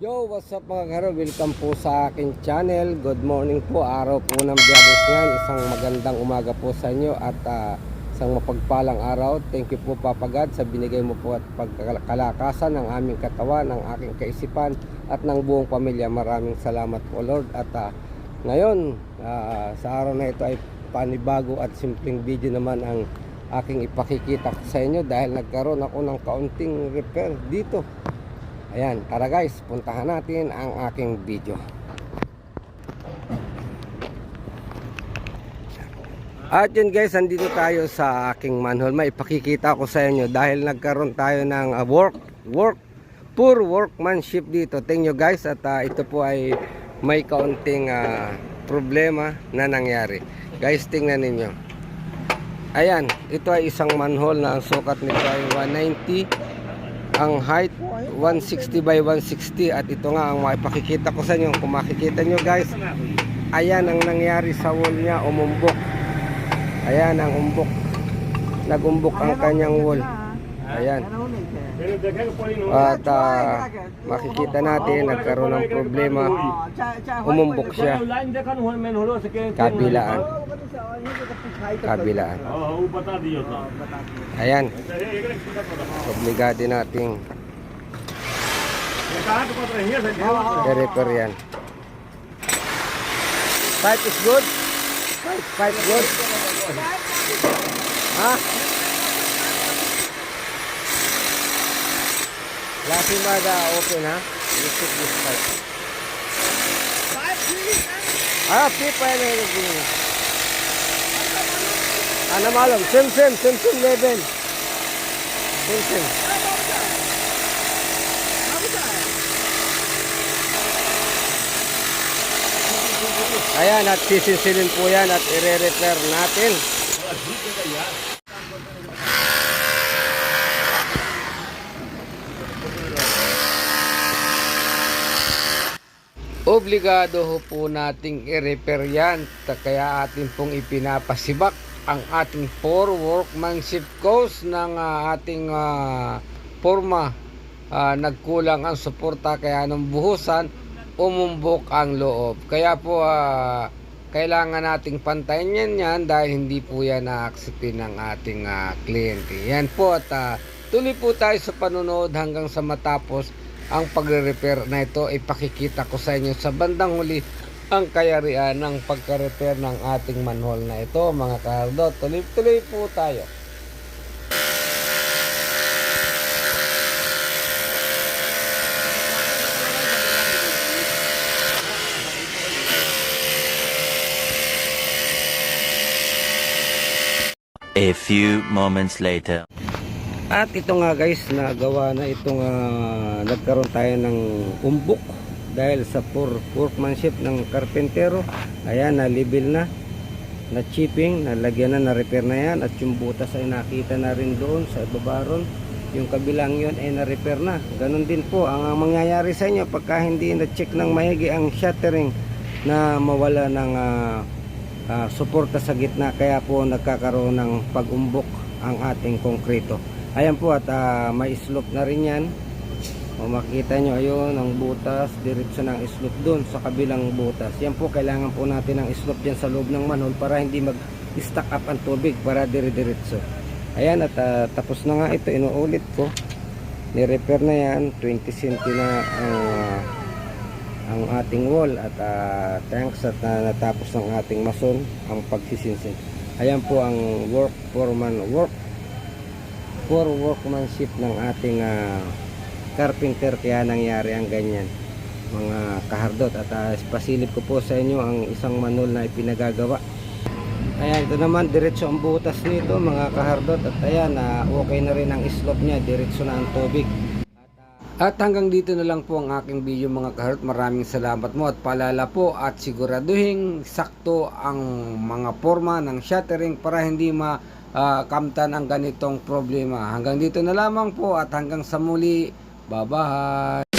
Yo, what's up mga karo? Welcome po sa aking channel. Good morning po. Araw po ng Biyernes ngayon. Isang magandang umaga po sa inyo at ah, isang mapagpalang araw. Thank you po Papa God sa binigay mo po at pagkalakasan ng aming katawan, ng aking kaisipan at ng buong pamilya. Maraming salamat po Lord. At ah, ngayon, ah, sa araw na ito ay panibago at simpleng video naman ang aking ipakikita sa inyo dahil nagkaroon ako ng kaunting repair dito Ayan, tara guys, puntahan natin ang aking video. At yun guys, andito tayo sa aking manhole. May ipakikita ko sa inyo dahil nagkaroon tayo ng uh, work, work, poor workmanship dito. Tingnan nyo guys at uh, ito po ay may kaunting uh, problema na nangyari. Guys, tingnan ninyo. Ayan, ito ay isang manhole na ang sukat nito ay 190 ang height 160 by 160 at ito nga ang maipakikita ko sa inyo. Kung makikita nyo guys ayan ang nangyari sa wall niya umumbok ayan ang umbok. Nagumbok ang kanyang wall. Ayan at ah, makikita natin nagkaroon ng problema. Umumbok siya. Kabilaan. Kabilaan. Ayan. Obligado nating i-repair yan. Pipe is good. Pipe, pipe good. Ha Last ba the open ha? You check this pipe ah pipe pa yan ano malum sim sim sim sim level. Sim sim Ayan, at sisinsilin po yan at ire-repair natin. Obligado ho po nating i-repair yan. Kaya atin pong ipinapasibak ang ating for workmanship course ng ah, ating ah, forma. Ah, nagkulang ang suporta kaya nung buhusan umumbok ang loob. Kaya po ah, kailangan nating pantayin yan yan dahil hindi po yan na-acceptin ng ating ah, kliyente. Yan po at ah, tuloy po tayo sa panonood hanggang sa matapos ang pagre-repair na ito. Ipakikita ko sa inyo sa bandang huli ang kayarian ng pagka-repair ng ating manhole na ito mga kardo. Tuloy-tuloy po tayo. A few moments later. At ito nga guys, nagawa na itong ah, nagkaroon tayo ng umbok dahil sa poor workmanship ng karpentero. Ayan, na-level na, na-chipping, nalagyan na, na-repair na yan. At yung butas ay nakita na rin doon sa babaron. Yung kabilang yun ay na-repair na. Ganon din po ang, ang mangyayari sa inyo pagka hindi na-check ng mahigi ang shuttering na mawala ng ah, ah, suporta sa gitna. Kaya po nagkakaroon ng pag-umbok ang ating konkreto. Ayan po at ah, may slope na rin yan. O makikita nyo ayun ang butas, diretso ng slope doon sa kabilang butas. Yan po kailangan po natin ng slope dyan sa loob ng manhole para hindi mag-stack up ang tubig para dire-diretso. Ayan at ah, tapos na nga ito, inuulit ko. Ni-repair na yan, 20 cm na ang ah, ang ating wall at ah, thanks at na natapos ng ating mason ang pagsisinsin. Ayan po ang work foreman work for workmanship ng ating ah, carpenter kaya nangyari ang ganyan. Mga kahardot at uh, pasilip ko po sa inyo ang isang manol na ipinagagawa. Ayan ito naman diretso ang butas nito mga kahardot. At ayan ah, okay na rin ang slope niya diretso na ang tubig. At hanggang dito na lang po ang aking video mga kaharot. Maraming salamat mo at paalala po at siguraduhin sakto ang mga forma ng shuttering para hindi ma ah, kamtan ang ganitong problema. Hanggang dito na lamang po at hanggang sa muli. Bye-bye!